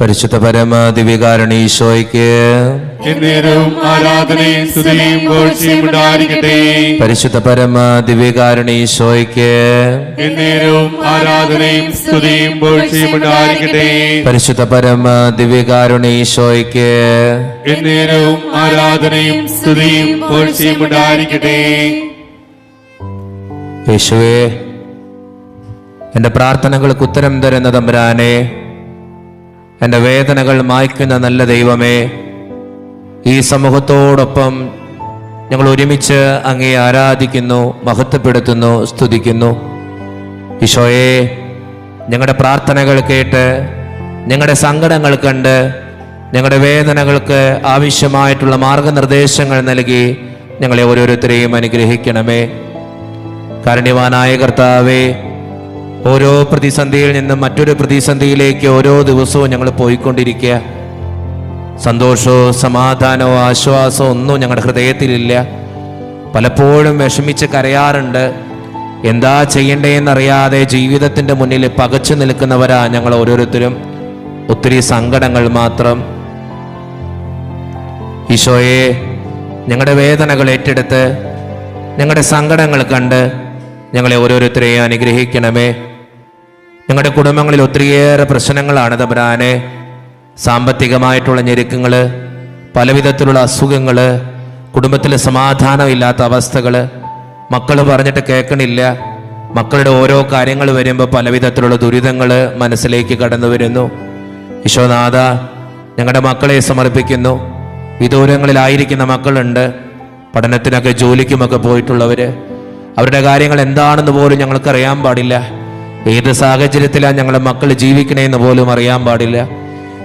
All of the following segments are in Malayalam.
പരിശുദ്ധ പരമ ദിവ്യകാരണീശോയ്ക്ക് എന്നേരവും ആരാധനയും സ്തുതിയും പോഴ്ചയും പരിശുദ്ധ പരമ ദിവ്യകാരണീശോയ്ക്ക് എന്നേരവും ആരാധനയും സ്തുതിയും പോഴ്ചയും പരിശുദ്ധ പരമ ദിവ്യകാരുണീശോയ്ക്ക് എന്നേരവും ആരാധനയും സ്തുതിയും പോഴ്ചയും ഉണ്ടായിരിക്കട്ടെ. യേശുവേ എന്റെ പ്രാർത്ഥനകൾക്ക് ഉത്തരം തരുന്ന തമ്പുരാനെ എന്റെ വേദനകൾ മായ്ക്കുന്ന നല്ല ദൈവമേ ഈ സമൂഹത്തോടൊപ്പം ഞങ്ങൾ ഒരുമിച്ച് അങ്ങേ ആരാധിക്കുന്നു മഹത്വപ്പെടുത്തുന്നു സ്തുതിക്കുന്നു. ഈശോയെ ഞങ്ങളുടെ പ്രാർത്ഥനകൾ കേട്ട് ഞങ്ങളുടെ സങ്കടങ്ങൾ കണ്ട് ഞങ്ങളുടെ വേദനകൾക്ക് ആവശ്യമായിട്ടുള്ള മാർഗനിർദ്ദേശങ്ങൾ നൽകി ഞങ്ങളെ ഓരോരുത്തരെയും അനുഗ്രഹിക്കണമേ. കാരുണ്യവാനായ കർത്താവേ ഓരോ പ്രതിസന്ധിയിൽ നിന്നും മറ്റൊരു പ്രതിസന്ധിയിലേക്ക് ഓരോ ദിവസവും ഞങ്ങൾ പോയിക്കൊണ്ടിരിക്കുക. സന്തോഷമോ സമാധാനമോ ആശ്വാസമോ ഒന്നും ഞങ്ങളുടെ ഹൃദയത്തിലില്ല. പലപ്പോഴും വിഷമിച്ച് കരയാറുണ്ട്. എന്താ ചെയ്യണ്ടേന്നറിയാതെ ജീവിതത്തിന്റെ മുന്നിൽ പകച്ചു നിൽക്കുന്നവരാ ഞങ്ങൾ ഓരോരുത്തരും. ഒത്തിരി സങ്കടങ്ങൾ മാത്രം. ഈശോയെ ഞങ്ങളുടെ വേദനകൾ ഏറ്റെടുത്ത് ഞങ്ങളുടെ സങ്കടങ്ങൾ കണ്ട് ഞങ്ങളെ ഓരോരുത്തരെയും അനുഗ്രഹിക്കണമേ. ഞങ്ങളുടെ കുടുംബങ്ങളിൽ ഒത്തിരിയേറെ പ്രശ്നങ്ങളാണ് തബ്രാനെ സാമ്പത്തികമായിട്ടുള്ള ഞെരുക്കങ്ങൾ പലവിധത്തിലുള്ള അസുഖങ്ങൾ കുടുംബത്തിൽ സമാധാനമില്ലാത്ത അവസ്ഥകൾ മക്കൾ പറഞ്ഞിട്ട് കേൾക്കണില്ല. മക്കളുടെ ഓരോ കാര്യങ്ങൾ വരുമ്പോൾ പലവിധത്തിലുള്ള ദുരിതങ്ങൾ മനസ്സിലേക്ക് കടന്നു വരുന്നു. യശോനാഥ ഞങ്ങളുടെ മക്കളെ സമർപ്പിക്കുന്നു. വിദൂരങ്ങളിലായിരിക്കുന്ന മക്കളുണ്ട്. പഠനത്തിനൊക്കെ ജോലിക്കുമൊക്കെ പോയിട്ടുള്ളവർ അവരുടെ കാര്യങ്ങൾ എന്താണെന്ന് പോലും ഞങ്ങൾക്കറിയാൻ പാടില്ല. ഏത് സാഹചര്യത്തിലാണ് ഞങ്ങളുടെ മക്കൾ ജീവിക്കണേന്ന് പോലും അറിയാൻ പാടില്ല.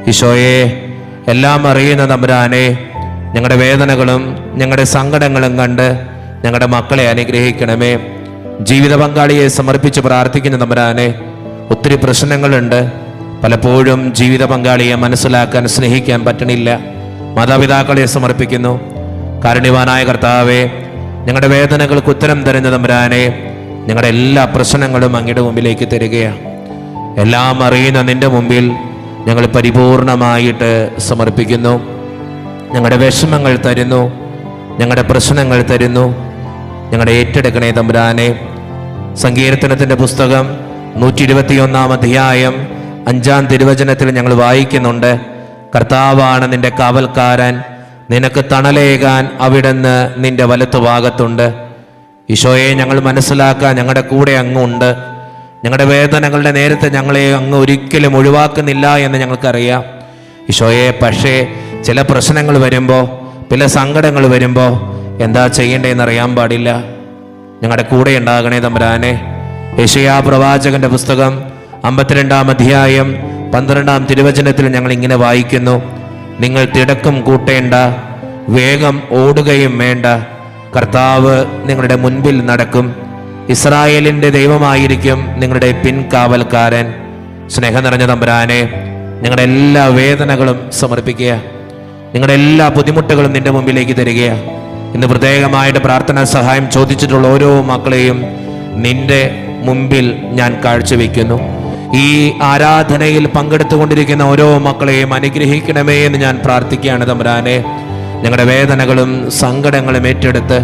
ഈശോയെ എല്ലാം അറിയുന്ന തമ്പുരാനെ ഞങ്ങളുടെ വേദനകളും ഞങ്ങളുടെ സങ്കടങ്ങളും കണ്ട് ഞങ്ങളുടെ മക്കളെ അനുഗ്രഹിക്കണമേ. ജീവിത പങ്കാളിയെ സമർപ്പിച്ച് പ്രാർത്ഥിക്കുന്ന തമ്പുരാനെ ഒത്തിരി പ്രശ്നങ്ങളുണ്ട്. പലപ്പോഴും ജീവിത പങ്കാളിയെ മനസ്സിലാക്കാൻ സ്നേഹിക്കാൻ പറ്റണില്ല. മാതാപിതാക്കളെ സമർപ്പിക്കുന്നു. കാരുണ്യവാനായ കർത്താവെ ഞങ്ങളുടെ വേദനകൾക്ക് ഉത്തരം തരുന്ന തമ്പുരാനെ ഞങ്ങളുടെ എല്ലാ പ്രശ്നങ്ങളും അങ്ങയുടെ മുമ്പിലേക്ക് തരികയാണ്. എല്ലാം അറിയുന്ന നിന്റെ മുമ്പിൽ ഞങ്ങൾ പരിപൂർണമായിട്ട് സമർപ്പിക്കുന്നു. ഞങ്ങളുടെ വിഷമങ്ങൾ തരുന്നു. ഞങ്ങളുടെ പ്രശ്നങ്ങൾ തരുന്നു. ഞങ്ങളുടെ ഏറ്റെടുക്കണേ തമ്പുരാനെ. സങ്കീർത്തനത്തിന്റെ പുസ്തകം നൂറ്റി ഇരുപത്തിയൊന്നാം അധ്യായം അഞ്ചാം തിരുവചനത്തിൽ ഞങ്ങൾ വായിക്കുന്നുണ്ട്. കർത്താവാണ് നിന്റെ കാവൽക്കാരൻ. നിനക്ക് തണലേകാൻ അവിടുന്ന് നിന്റെ വലത്തുഭാഗത്തുണ്ട്. ഈശോയെ ഞങ്ങൾ മനസ്സിലാക്കാൻ ഞങ്ങളുടെ കൂടെ അങ്ങുണ്ട്. ഞങ്ങളുടെ വേദനകളുടെ നേരത്തെ ഞങ്ങളെ അങ്ങ് ഒരിക്കലും ഒഴിവാക്കുന്നില്ല എന്ന് ഞങ്ങൾക്കറിയാം. ഈശോയെ പക്ഷേ ചില പ്രശ്നങ്ങൾ വരുമ്പോൾ ചില സങ്കടങ്ങൾ വരുമ്പോൾ എന്താ ചെയ്യേണ്ടതെന്ന് അറിയാൻ പാടില്ല. ഞങ്ങളുടെ കൂടെ ഉണ്ടാകണേ തമ്പരാനെ. യശയാ പ്രവാചകന്റെ പുസ്തകം അമ്പത്തിരണ്ടാം അധ്യായം പന്ത്രണ്ടാം തിരുവചനത്തിൽ ഞങ്ങൾ ഇങ്ങനെ വായിക്കുന്നു. നിങ്ങൾ തിടക്കം കൂട്ടേണ്ട വേഗം ഓടുകയും വേണ്ട കർത്താവ് നിങ്ങളുടെ മുൻപിൽ നടക്കും. ഇസ്രായേലിന്റെ ദൈവമായിരിക്കും നിങ്ങളുടെ പിൻകാവൽക്കാരൻ. സ്നേഹം നിറഞ്ഞ തമ്പുരാനെ നിങ്ങളുടെ എല്ലാ വേദനകളും സമർപ്പിക്കുക. നിങ്ങളുടെ എല്ലാ ബുദ്ധിമുട്ടുകളും നിന്റെ മുമ്പിലേക്ക് തരിക. ഇന്ന് പ്രത്യേകമായിട്ട് പ്രാർത്ഥനാ സഹായം ചോദിച്ചിട്ടുള്ള ഓരോ മക്കളെയും നിന്റെ മുമ്പിൽ ഞാൻ കാഴ്ചവെക്കുന്നു. ഈ ആരാധനയിൽ പങ്കെടുത്തുകൊണ്ടിരിക്കുന്ന ഓരോ മക്കളെയും അനുഗ്രഹിക്കണമേ എന്ന് ഞാൻ പ്രാർത്ഥിക്കുകയാണ് തമ്പുരാനെ. ഞങ്ങളുടെ വേദനകളും സങ്കടങ്ങളും ഏറ്റെടുത്ത്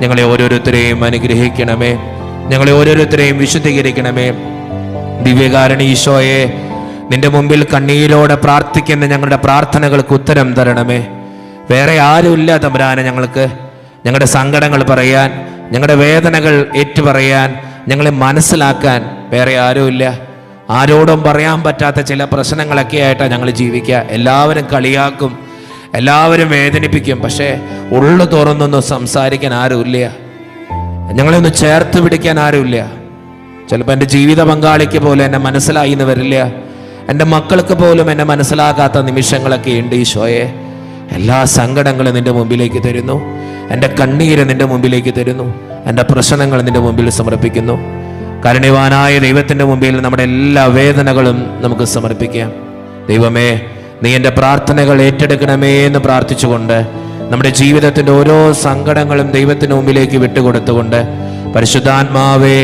ഞങ്ങളെ ഓരോരുത്തരെയും അനുഗ്രഹിക്കണമേ. ഞങ്ങളെ ഓരോരുത്തരെയും വിശുദ്ധീകരിക്കണമേ. ദിവ്യകാരണ ഈശോയെ നിന്റെ മുമ്പിൽ കണ്ണീരോടെ പ്രാർത്ഥിക്കുന്ന ഞങ്ങളുടെ പ്രാർത്ഥനകൾക്ക് ഉത്തരം തരണമേ. വേറെ ആരുമില്ല തമ്പുരാനെ ഞങ്ങൾക്ക്. ഞങ്ങളുടെ സങ്കടങ്ങൾ പറയാൻ ഞങ്ങളുടെ വേദനകൾ ഏറ്റുപറയാൻ ഞങ്ങളെ മനസ്സിലാക്കാൻ വേറെ ആരുമില്ല. ആരോടും പറയാൻ പറ്റാത്ത ചില പ്രശ്നങ്ങളൊക്കെ ആയിട്ടാണ് ഞങ്ങൾ ജീവിക്കുക. എല്ലാവരും കളിയാക്കും. എല്ലാവരും വേദനിപ്പിക്കും. പക്ഷേ ഉള്ളു തുറന്നൊന്നും സംസാരിക്കാൻ ആരുമില്ല. ഞങ്ങളെ ഒന്ന് ചേർത്ത് പിടിക്കാൻ ആരുമില്ല. ചിലപ്പോൾ എന്റെ ജീവിത പങ്കാളിക്ക് പോലും എന്നെ മനസ്സിലായി എന്ന് വരില്ല. എന്റെ മക്കൾക്ക് പോലും എന്നെ മനസ്സിലാകാത്ത നിമിഷങ്ങളൊക്കെ ഉണ്ട് ഈശോയെ. എല്ലാ സങ്കടങ്ങളും നിന്റെ മുമ്പിലേക്ക് തരുന്നു. എന്റെ കണ്ണീര് നിന്റെ മുമ്പിലേക്ക് തരുന്നു. എന്റെ പ്രശ്നങ്ങൾ നിന്റെ മുമ്പിൽ സമർപ്പിക്കുന്നു. കരുണിവാനായ ദൈവത്തിന്റെ മുമ്പിൽ നമ്മുടെ എല്ലാ വേദനകളും നമുക്ക് സമർപ്പിക്കാം. ദൈവമേ നീ എന്റെ പ്രാർത്ഥനകൾ ഏറ്റെടുക്കണമേ എന്ന് പ്രാർത്ഥിച്ചുകൊണ്ട് നമ്മുടെ ജീവിതത്തിന്റെ ഓരോ സങ്കടങ്ങളും ദൈവത്തിന് മുമ്പിലേക്ക് വിട്ടുകൊടുത്തുകൊണ്ട് പരിശുദ്ധാത്മാവേ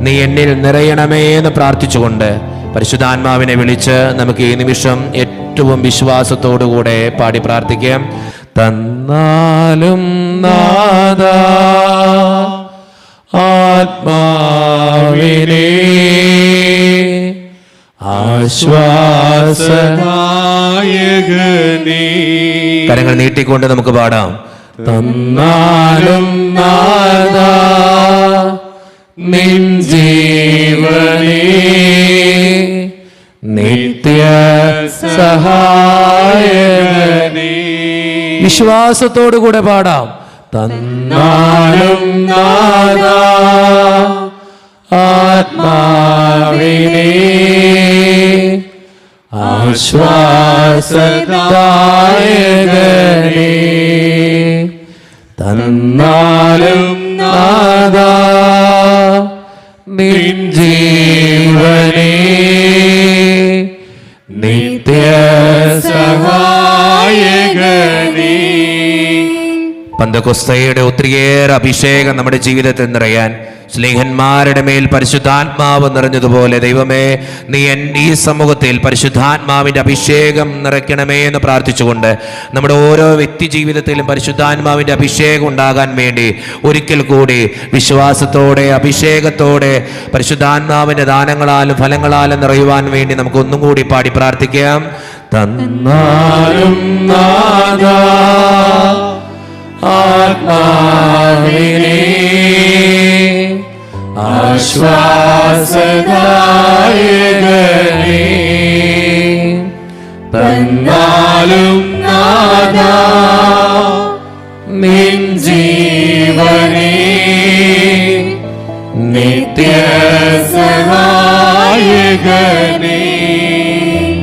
നീ എന്നിൽ നിറയണമേ എന്ന് പ്രാർത്ഥിച്ചുകൊണ്ട് പരിശുദ്ധാത്മാവിനെ വിളിച്ച് നമുക്ക് ഈ നിമിഷം ഏറ്റവും വിശ്വാസത്തോടുകൂടെ പാടി പ്രാർത്ഥിക്കാം. തന്നാലും നാദ ആത്മാവിനെ ആശ്വാസ നായകനേ കരങ്ങൾ നീട്ടിക്കൊണ്ട് നമുക്ക് പാടാം. തന്നാലും നാദാ നിൻ ജീവനേ നിത്യ സഹായകനേ വിശ്വാസത്തോടു കൂടെ പാടാം. തന്നാലും നാദാ ആത്മാവിനെ. ആശ്വാസദായകനേ തന്നാലും നാദ നിൻ ജീവനേ നിത്യ സഹായകനേ പന്തകുസ്തയുടെ ഒത്തിരിയേറെ അഭിഷേകം നമ്മുടെ ജീവിതത്തിൽ നിറയാൻ സ്നേഹന്മാരുടെ മേൽ പരിശുദ്ധാത്മാവ് നിറഞ്ഞതുപോലെ ദൈവമേ നീ എൻ ഈ സമൂഹത്തിൽ പരിശുദ്ധാത്മാവിന്റെ അഭിഷേകം നിറയ്ക്കണമേ എന്ന് പ്രാർത്ഥിച്ചുകൊണ്ട് നമ്മുടെ ഓരോ വ്യക്തി ജീവിതത്തിലും പരിശുദ്ധാത്മാവിന്റെ അഭിഷേകം ഉണ്ടാകാൻ വേണ്ടി ഒരിക്കൽ കൂടി വിശ്വാസത്തോടെ അഭിഷേകത്തോടെ പരിശുദ്ധാത്മാവിന്റെ ദാനങ്ങളാലും ഫലങ്ങളാലും നിറയുവാൻ വേണ്ടി നമുക്ക് ഒന്നും കൂടി പാടി പ്രാർത്ഥിക്കാം. തന്നാലും നാദാ ആത്മാവിനെ ആശ്വാസദായകനെ തന്നാലും നാദ നിൻ ജീവനേ നിത്യ സഹായകനേ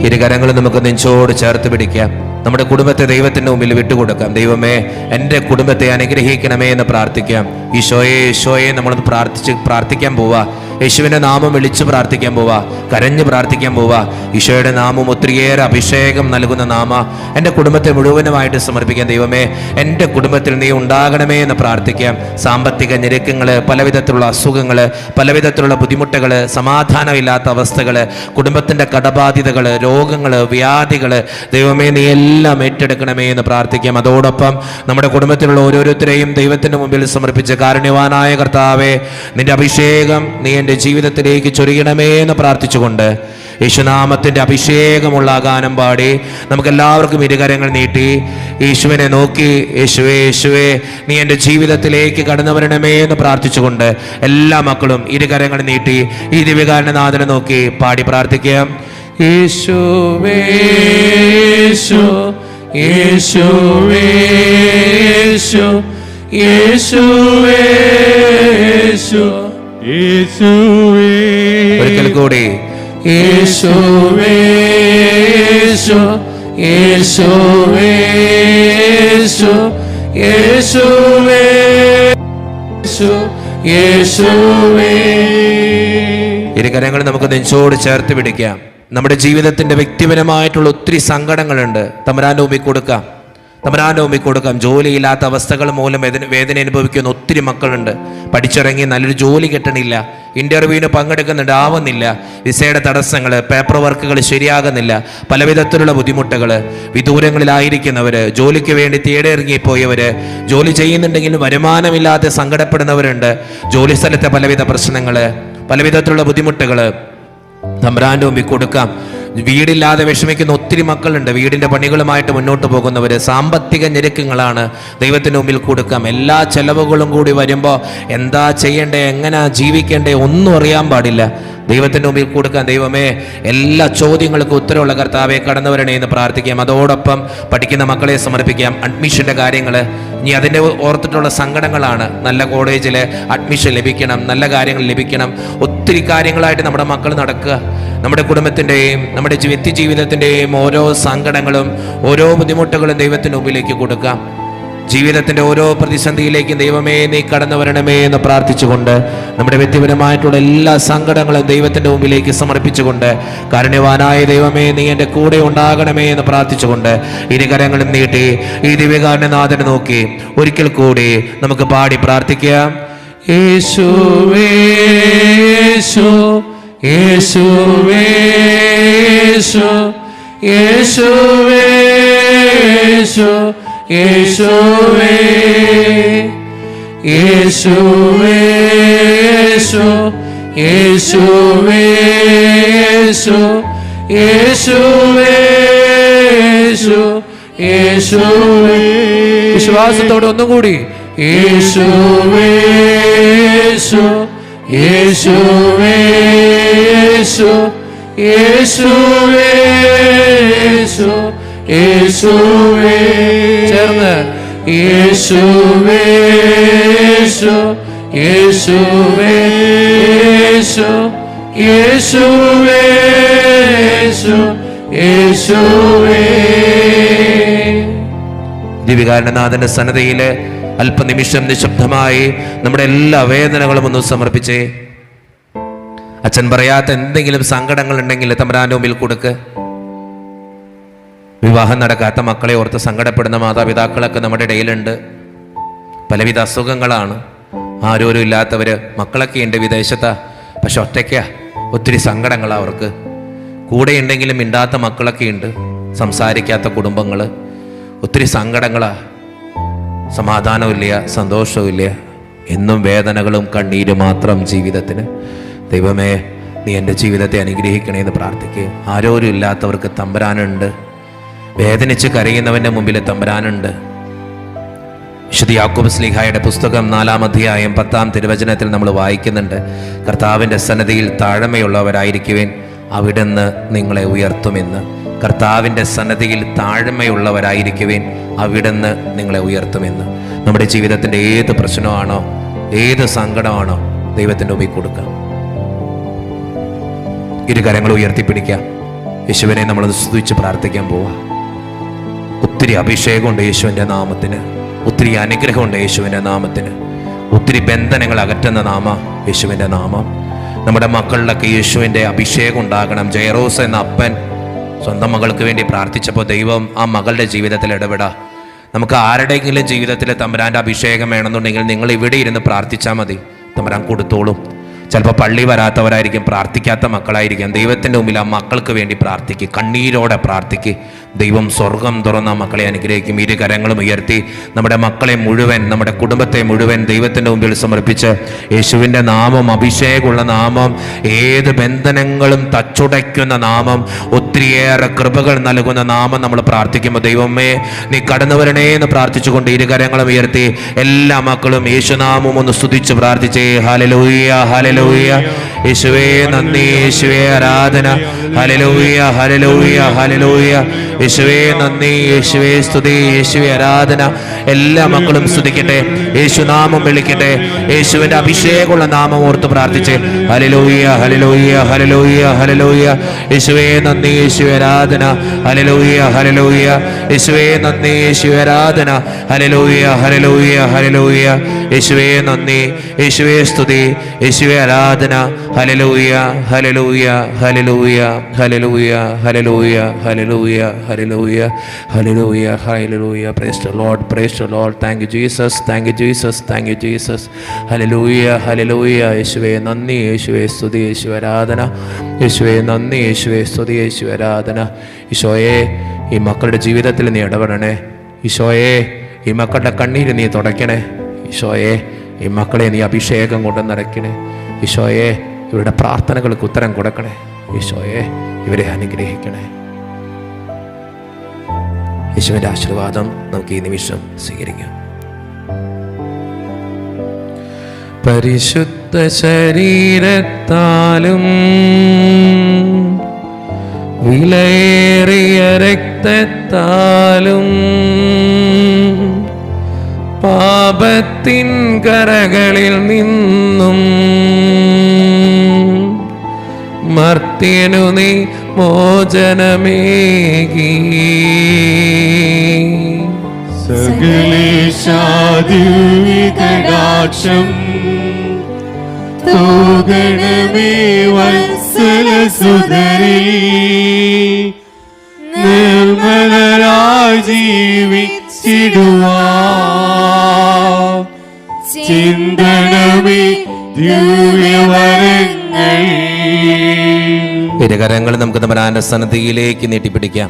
ഇരു കരങ്ങളും നമുക്ക് നെഞ്ചോട് ചേർത്ത് പിടിക്കാം. നമ്മുടെ കുടുംബത്തെ ദൈവത്തിന്റെ മുമ്പിൽ വിട്ടുകൊടുക്കാം. ദൈവമേ എന്റെ കുടുംബത്തെ അനുഗ്രഹിക്കണമേ എന്ന് പ്രാർത്ഥിക്കാം. ഈശോയെ ഈശോയെ നമ്മളൊന്ന് പ്രാർത്ഥിച്ച് പ്രാർത്ഥിക്കാൻ പോവാ. യേശുവിന്റെ നാമം വിളിച്ച് പ്രാർത്ഥിക്കാൻ പോവാ കരഞ്ഞ് പ്രാർത്ഥിക്കാൻ പോവാ. ഈശോയുടെ നാമം ഒത്തിരിയേറെ അഭിഷേകം നൽകുന്ന നാമ എന്റെ കുടുംബത്തെ മുഴുവനുമായിട്ട് സമർപ്പിക്കാൻ ദൈവമേ. എന്റെ കുടുംബത്തിൽ നീ ഉണ്ടാകണമേ എന്ന് പ്രാർത്ഥിക്കാം. സാമ്പത്തിക ഞെരുക്കങ്ങൾ പലവിധത്തിലുള്ള അസുഖങ്ങൾ പലവിധത്തിലുള്ള ബുദ്ധിമുട്ടുകൾ സമാധാനമില്ലാത്ത അവസ്ഥകൾ കുടുംബത്തിന്റെ കടബാധ്യതകൾ രോഗങ്ങൾ വ്യാധികൾ ദൈവമേ നീ എല്ലാം ഏറ്റെടുക്കണമേ എന്ന് പ്രാർത്ഥിക്കാം. അതോടൊപ്പം നമ്മുടെ കുടുംബത്തിലുള്ള ഓരോരുത്തരെയും ദൈവത്തിന്റെ മുമ്പിൽ സമർപ്പിച്ച് കാരുണ്യവാനായ കർത്താവേ നിന്റെ അഭിഷേകം നീ എന്റെ ജീവിതത്തിലേക്ക് ചൊരിയണമേ എന്ന് പ്രാർത്ഥിച്ചുകൊണ്ട് യേശുനാമത്തിന്റെ അഭിഷേകമുള്ള ഗാനം പാടി നമുക്കെല്ലാവർക്കും ഇരുകരങ്ങൾ നീട്ടി യേശുവിനെ നോക്കി യേശുവേ യേശുവേ നീ എന്റെ ജീവിതത്തിലേക്ക് കടന്നു വരണമേ എന്ന് പ്രാർത്ഥിച്ചുകൊണ്ട് എല്ലാ മക്കളും ഇരുകരങ്ങൾ നീട്ടി ഈ ദിവ്യകാരണനാഥനെ നോക്കി പാടി പ്രാർത്ഥിക്കാം. യേശുവേ യേശു യേശുവേ യേശു യേശുവേ യേശു ഒരിക്കൽ കൂടി. യേശുവേ യേശു യേശുവേ യേശു യേശുവേ യേശു യേശുവേ. ഇരുകരങ്ങൾ നമുക്ക് നെഞ്ചോട് ചേർത്ത് പിടിക്കാം. നമ്മുടെ ജീവിതത്തിന്റെ വ്യക്തിപരമായിട്ടുള്ള ഒത്തിരി സങ്കടങ്ങളുണ്ട്. തമരാൻ മുമ്പിൽ കൊടുക്കാം. മുമ്പിൽ കൊടുക്കാം ജോലിയില്ലാത്ത അവസ്ഥകൾ മൂലം വേദന വേദന അനുഭവിക്കുന്ന ഒത്തിരി മക്കളുണ്ട്. പഠിച്ചിറങ്ങി നല്ലൊരു ജോലി കിട്ടണില്ല. ഇന്റർവ്യൂവിന് പങ്കെടുക്കുന്നുണ്ട് ആവുന്നില്ല. വിസയുടെ തടസ്സങ്ങൾ പേപ്പർ വർക്കുകൾ ശരിയാകുന്നില്ല. പലവിധത്തിലുള്ള ബുദ്ധിമുട്ടുകൾ വിദൂരങ്ങളിലായിരിക്കുന്നവർ ജോലിക്ക് വേണ്ടി തേടിയിറങ്ങിപ്പോയവർ ജോലി ചെയ്യുന്നുണ്ടെങ്കിലും വരുമാനമില്ലാതെ സങ്കടപ്പെടുന്നവരുണ്ട്. ജോലി സ്ഥലത്തെ പലവിധ പ്രശ്നങ്ങൾ പലവിധത്തിലുള്ള ബുദ്ധിമുട്ടുകൾ തമ്പ്രാന്റെ മുമ്പിൽ കൊടുക്കാം വീടില്ലാതെ വിഷമിക്കുന്ന ഒത്തിരി മക്കളുണ്ട്. വീടിന്റെ പണികളുമായിട്ട് മുന്നോട്ട് പോകുന്നവർ സാമ്പത്തിക ഞെരുക്കങ്ങളാണ് ദൈവത്തിന് മുമ്പിൽ കൊടുക്കാം. എല്ലാ ചെലവുകളും കൂടി വരുമ്പോൾ എന്താ ചെയ്യേണ്ടേ എങ്ങനെ ജീവിക്കേണ്ടേ ഒന്നും അറിയാൻ പാടില്ല. ദൈവത്തിന്റെ മുമ്പിൽ കൊടുക്കാൻ ദൈവമേ എല്ലാ ചോദ്യങ്ങൾക്കും ഉത്തരമുള്ള കർത്താവെ കടന്നു വരണേ എന്ന് പ്രാർത്ഥിക്കാം. അതോടൊപ്പം പഠിക്കുന്ന മക്കളെ സമർപ്പിക്കാം. അഡ്മിഷന്റെ കാര്യങ്ങൾ ഇനി അതിന്റെ ഓർത്തിട്ടുള്ള സങ്കടങ്ങളാണ്. നല്ല കോളേജിൽ അഡ്മിഷൻ ലഭിക്കണം നല്ല കാര്യങ്ങൾ ലഭിക്കണം. ഒത്തിരി കാര്യങ്ങളായിട്ട് നമ്മുടെ മക്കൾ നടക്കുക. നമ്മുടെ കുടുംബത്തിന്റെയും നമ്മുടെ വ്യക്തി ജീവിതത്തിന്റെയും ഓരോ സങ്കടങ്ങളും ഓരോ ബുദ്ധിമുട്ടുകളും ദൈവത്തിന്റെ മുമ്പിലേക്ക് കൊടുക്കാം. ജീവിതത്തിന്റെ ഓരോ പ്രതിസന്ധിയിലേക്കും ദൈവമേ നീ കടന്നു വരണമേ എന്ന് പ്രാർത്ഥിച്ചുകൊണ്ട് നമ്മുടെ വ്യക്തിപരമായിട്ടുള്ള എല്ലാ സങ്കടങ്ങളും ദൈവത്തിന്റെ മുമ്പിലേക്ക് സമർപ്പിച്ചുകൊണ്ട് കാരുണ്യവാനായ ദൈവമേ നീ എന്റെ കൂടെ ഉണ്ടാകണമേ എന്ന് പ്രാർത്ഥിച്ചുകൊണ്ട് ഇരുകരങ്ങളും നീട്ടി ഈ ദിവ്യകാരണനാഥനെ നോക്കി ഒരിക്കൽ കൂടി നമുക്ക് പാടി പ്രാർത്ഥിക്കാം. യേശുവേ യേശു യേശുവേ യേശു യേശുവേ യേശു യേശുവേ യേശുവേ യേശു യേശുവേ യേശു യേശുവേ യേശു യേശുവേ. വിശ്വാസത്തോടെ ഒന്നുകൂടി. യേശുവേ യേശു യേശുവേ യേശു യേശു. യേശുവേ. ചേർന്ന്. യേശുവേ യേശു യേശുവേ യേശു യേശുവേ യേശു യേശുവേ. സന്നദ്ധയിൽ അല്പനിമിഷം നിശബ്ദമായി നമ്മുടെ എല്ലാ വേദനകളും ഒന്ന് സമർപ്പിച്ചേ. അച്ഛൻ പറയാത്ത എന്തെങ്കിലും സങ്കടങ്ങൾ ഉണ്ടെങ്കിൽ തമരാന്റെ മുമ്പിൽ കൊടുക്ക്. വിവാഹം നടക്കാത്ത മക്കളെ ഓർത്ത് സങ്കടപ്പെടുന്ന മാതാപിതാക്കളൊക്കെ നമ്മുടെ ഇടയിലുണ്ട്. പലവിധ അസുഖങ്ങളാണ്. ആരോരും ഇല്ലാത്തവർ മക്കളൊക്കെ ഉണ്ട് വിദേശത്താ. പക്ഷെ ഒറ്റയ്ക്കാ. ഒത്തിരി സങ്കടങ്ങളാണ് അവർക്ക്. കൂടെ ഉണ്ടെങ്കിലും മിണ്ടാത്ത മക്കളൊക്കെ ഉണ്ട്. സംസാരിക്കാത്ത കുടുംബങ്ങൾ ഒത്തിരി സങ്കടങ്ങളാ. സമാധാനമില്ല സന്തോഷമില്ല എന്നും വേദനകളും കണ്ണീരും മാത്രം ജീവിതത്തിന്. ദൈവമേ നീ എന്റെ ജീവിതത്തെ അനുഗ്രഹിക്കണേ എന്ന് പ്രാർത്ഥിക്കുക ആരോരും ഇല്ലാത്തവർക്ക് തമ്പരാനുണ്ട്. വേദനിച്ച് കരയുന്നവന്റെ മുമ്പിൽ തമ്പരാനുണ്ട്. വിശുദ്ധ യാക്കോബ് സ്ലിഹായുടെ പുസ്തകം നാലാം അധ്യായം പത്താം തിരുവചനത്തിൽ നമ്മൾ വായിക്കുന്നുണ്ട്. കർത്താവിന്റെ സന്നദ്ധിയിൽ താഴ്മയുള്ളവരായിരിക്കുവേൻ അവിടുന്ന് നിങ്ങളെ ഉയർത്തുമെന്ന്. കർത്താവിന്റെ സന്നദ്ധിയിൽ താഴ്മയുള്ളവരായിരിക്കുവേൻ അവിടുന്ന് നിങ്ങളെ ഉയർത്തുമെന്ന്. നമ്മുടെ ജീവിതത്തിന്റെ ഏത് പ്രശ്നമാണോ ഏത് സങ്കടമാണോ ദൈവത്തിന്റെ മുമ്പിൽ കൊടുക്കാം. ഇരു കരങ്ങൾ ഉയർത്തിപ്പിടിക്കാം. യേശുവിനെ നമ്മൾ സ്തുതിച്ച് പ്രാർത്ഥിക്കാൻ പോവാം. ഒത്തിരി അഭിഷേകമുണ്ട് യേശുവിന്റെ നാമത്തിന്. ഒത്തിരി അനുഗ്രഹമുണ്ട് യേശുവിന്റെ നാമത്തിന്. ഒത്തിരി ബന്ധനങ്ങൾ അകറ്റുന്ന നാമ യേശുവിന്റെ നാമം. നമ്മുടെ മക്കളിലൊക്കെ യേശുവിന്റെ അഭിഷേകം ഉണ്ടാകണം. ജയറോസ് എന്ന അപ്പൻ സ്വന്തം മകൾക്ക് വേണ്ടി പ്രാർത്ഥിച്ചപ്പോൾ ദൈവം ആ മകളുടെ ജീവിതത്തിൽ ഇടപെടാം. നമുക്ക് ആരുടെയെങ്കിലും ജീവിതത്തിൽ തമ്പുരാന്റെ അഭിഷേകം വേണമെന്നുണ്ടെങ്കിൽ നിങ്ങൾ ഇവിടെ ഇരുന്ന് പ്രാർത്ഥിച്ചാൽ മതി. തമ്പുരാൻ കൊടുത്തോളും. ചിലപ്പോൾ പള്ളി വരാത്തവരായിരിക്കും പ്രാർത്ഥിക്കാത്ത മക്കളായിരിക്കും. ദൈവത്തിന്റെ മുമ്പിൽ ആ മക്കൾക്ക് വേണ്ടി പ്രാർത്ഥിക്കുക കണ്ണീരോടെ പ്രാർത്ഥിക്കുക ദൈവം സ്വർഗം തുറന്ന മക്കളെ അനുഗ്രഹിക്കും. ഇരു കരങ്ങളും ഉയർത്തി നമ്മുടെ മക്കളെ മുഴുവൻ നമ്മുടെ കുടുംബത്തെ മുഴുവൻ ദൈവത്തിന്റെ മുമ്പിൽ സമർപ്പിച്ച് യേശുവിന്റെ നാമം അഭിഷേകമുള്ള നാമം ഏത് ബന്ധനങ്ങളും തച്ചുടയ്ക്കുന്ന നാമം ഒത്തിരിയേറെ കൃപകൾ നൽകുന്ന നാമം നമ്മൾ പ്രാർത്ഥിക്കുമ്പോൾ ദൈവമേ നീ കടന്നു വരണേ എന്ന് പ്രാർത്ഥിച്ചുകൊണ്ട് ഇരു കരങ്ങളും ഉയർത്തി എല്ലാ മക്കളും യേശുനാമം ഒന്ന് സ്തുതിച്ച് പ്രാർത്ഥിച്ചേ. ഹലലൂയ ഹലലൂയ യേശുവേ നന്ദി. യേശുവേ ആരാധന. ഹലലൂയ ഹലലൂയ ഹലലൂയ യേശുവേ നന്ദി. യേശുവേ സ്തുതി. യേശുവേ ആരാധന. എല്ലാ മക്കളും സ്തുതിക്കട്ടെ. യേശുനാമം വിളിക്കട്ടെ. യേശുവിന്റെ അഭിഷേകമുള്ള നാമം ഓർത്ത് പ്രാർത്ഥിച്ച്. ഹലലൂയ ഹലലൂയ ഹലലൂയ ഹലലൂയ യേശുവേ നന്ദി. യേശുവേ ആരാധന. ഹലലൂയ ഹലലൂയ യേശുവേ നന്ദി. യേശുവേ ആരാധന. ഹലലൂയ ഹലലൂയ ഹലലൂയ യേശുവേ നന്ദി. യേശുവേ സ്തുതി. യേശുവേ ആരാധന. Hallelujah hallelujah hallelujah hallelujah hallelujah hallelujah hallelujah hallelujah hallelujah praised Lord praised Lord thank you Jesus thank you Jesus thank you Jesus hallelujah hallelujah യേശുവേ നന്ദി യേശുവേ സ്തുതി യേശു ആരാധന. യേശുവേ നന്ദി യേശുവേ സ്തുതി യേശു ആരാധന. ഈശോയെ ഈ മക്കളുടെ ജീവിതത്തിൽ നീ ഇടപെടണേ. ഈശോയെ ഈ മക്കളുടെ കണ്ണീര് നീ തുടയ്ക്കണേ. ഈശോയെ ഈ മക്കളെ നീ അഭിഷേകം കൊണ്ട് നിറയ്ക്കണേ ഈശോയെ ഇവരുടെ പ്രാർത്ഥനകൾക്ക് ഉത്തരം കൊടുക്കണേ. ഈശോയെ ഇവരെ അനുഗ്രഹിക്കണേ. യേശുവിന്റെ ആശീർവാദം നമുക്ക് ഈ നിമിഷം സ്വീകരിക്കാം. പരിശുദ്ധ ശരീരത്താലും വിലയേറിയ രക്തത്താലും പാപത്തിൻ കരകളിൽ നിന്നും മർത്യനു നീ മോചനമേകി. സകലേശാദിവികടാക്ഷം തോകണമേ വത്സല സുധരി നിർമ്മലരായി ജീവിച്ചിടുവാ ചിന്തനമേ ദിവ്യവരങ്ങൾ ഇരുകരങ്ങൾ നമുക്ക് തമ്പരാന്റെ സന്നദ്ധിയിലേക്ക് നീട്ടിപ്പിടിക്കാം.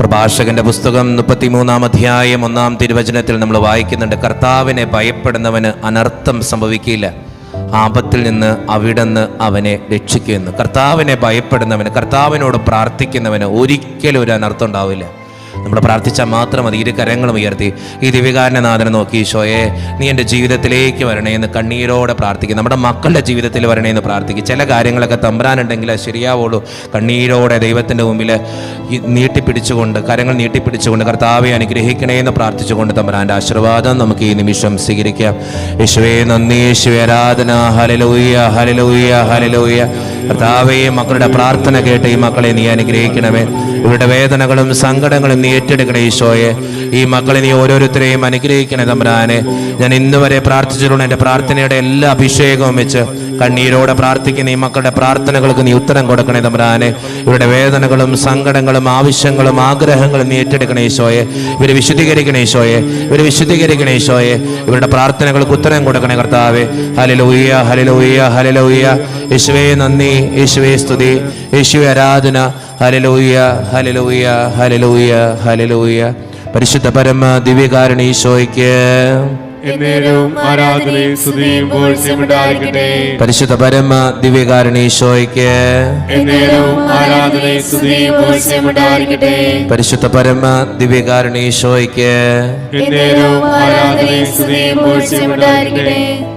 പ്രഭാഷകന്റെ പുസ്തകം മുപ്പത്തിമൂന്നാം അധ്യായം ഒന്നാം തിരുവചനത്തിൽ നമ്മൾ വായിക്കുന്നുണ്ട് കർത്താവിനെ ഭയപ്പെടുന്നവന് അനർത്ഥം സംഭവിക്കില്ല. ആപത്തിൽ നിന്ന് അവിടുന്ന് അവനെ രക്ഷിക്കുമെന്ന് കർത്താവിനെ ഭയപ്പെടുന്നവന് കർത്താവിനോട് പ്രാർത്ഥിക്കുന്നവന് ഒരിക്കലും ഒരു അനർത്ഥം ഉണ്ടാവില്ല. നമ്മൾ പ്രാർത്ഥിച്ചാൽ മാത്രം മതി. ഇരു കരങ്ങളും ഉയർത്തി. ഈ ദിവികാരനാഥനെ നോക്കി ഈശോയെ നീ എന്റെ ജീവിതത്തിലേക്ക് വരണേ എന്ന് കണ്ണീരോടെ പ്രാർത്ഥിക്കും. നമ്മുടെ മക്കളുടെ ജീവിതത്തിൽ വരണേ എന്ന് പ്രാർത്ഥിക്കും. ചില കാര്യങ്ങളൊക്കെ തമ്പരാനുണ്ടെങ്കിൽ ശരിയാവുള്ളൂ. കണ്ണീരോടെ ദൈവത്തിന്റെ മുമ്പിൽ നീട്ടിപ്പിടിച്ചുകൊണ്ട് കരങ്ങൾ നീട്ടിപ്പിടിച്ചുകൊണ്ട് കർത്താവെ അനുഗ്രഹിക്കണേ എന്ന് പ്രാർത്ഥിച്ചുകൊണ്ട് തമ്പരാന്റെ ആശീർവാദം നമുക്ക് ഈ നിമിഷം സ്വീകരിക്കാം. യേശുവേ നന്ദി. യേശുവേ ആരാധന. ഹലലൂയ ഹലലൂയ ഹലലൂയ കർത്താവേ മക്കളുടെ പ്രാർത്ഥന കേട്ട് ഈ മക്കളെ നീ അനുഗ്രഹിക്കണമേ. ഇവരുടെ വേദനകളും സങ്കടങ്ങളും നീ ഏറ്റെടുക്കണേ ഈശോയെ. ഈ മക്കളെ നീ ഓരോരുത്തരെയും അനുഗ്രഹിക്കണേ തമ്പുരാനെ. ഞാൻ ഇന്നുവരെ പ്രാർത്ഥിച്ചിട്ടുണ്ട് എന്റെ പ്രാർത്ഥനയുടെ എല്ലാ അഭിഷേകവും വെച്ച് കണ്ണീരോടെ പ്രാർത്ഥിക്കുന്ന ഈ മക്കളുടെ പ്രാർത്ഥനകൾക്ക് നീ ഉത്തരം കൊടുക്കണേ തമ്പുരാനെ. ഇവരുടെ വേദനകളും സങ്കടങ്ങളും ആവശ്യങ്ങളും ആഗ്രഹങ്ങളും നീ ഏറ്റെടുക്കണേ ഈശോയെ. ഇവരെ വിശുദ്ധീകരിക്കണേ ഈശോയെ. ഇവരെ വിശുദ്ധീകരിക്കണേ ഈശോയെ. ഇവരുടെ പ്രാർത്ഥനകൾക്ക് ഉത്തരം കൊടുക്കണേ കർത്താവെ. ഹലലൂയ ഹലലൂയ ഹലലൂയ യേശുവേ നന്ദി യേശുവേ സ്തുതി യേശുവേ ആരാധന. ഹലലൂയ ഹലലൂയ ഹലലൂയ ഹലലൂയ പരിശുദ്ധ പരമ ദിവ്യകാരണ ഈശോയ്ക്ക്. എന്നേരവും ആരാധനയും സ്തുതിയും പരിശുദ്ധ പരമ ദിവ്യകാരണീശോയ്ക്ക് എന്നേരവും ആരാധനയും സ്തുതിയും പരിശുദ്ധ പരമ ദിവ്യകാരണീശോയ്ക്ക് എന്നേരവും ആരാധനയും സ്തുതിയും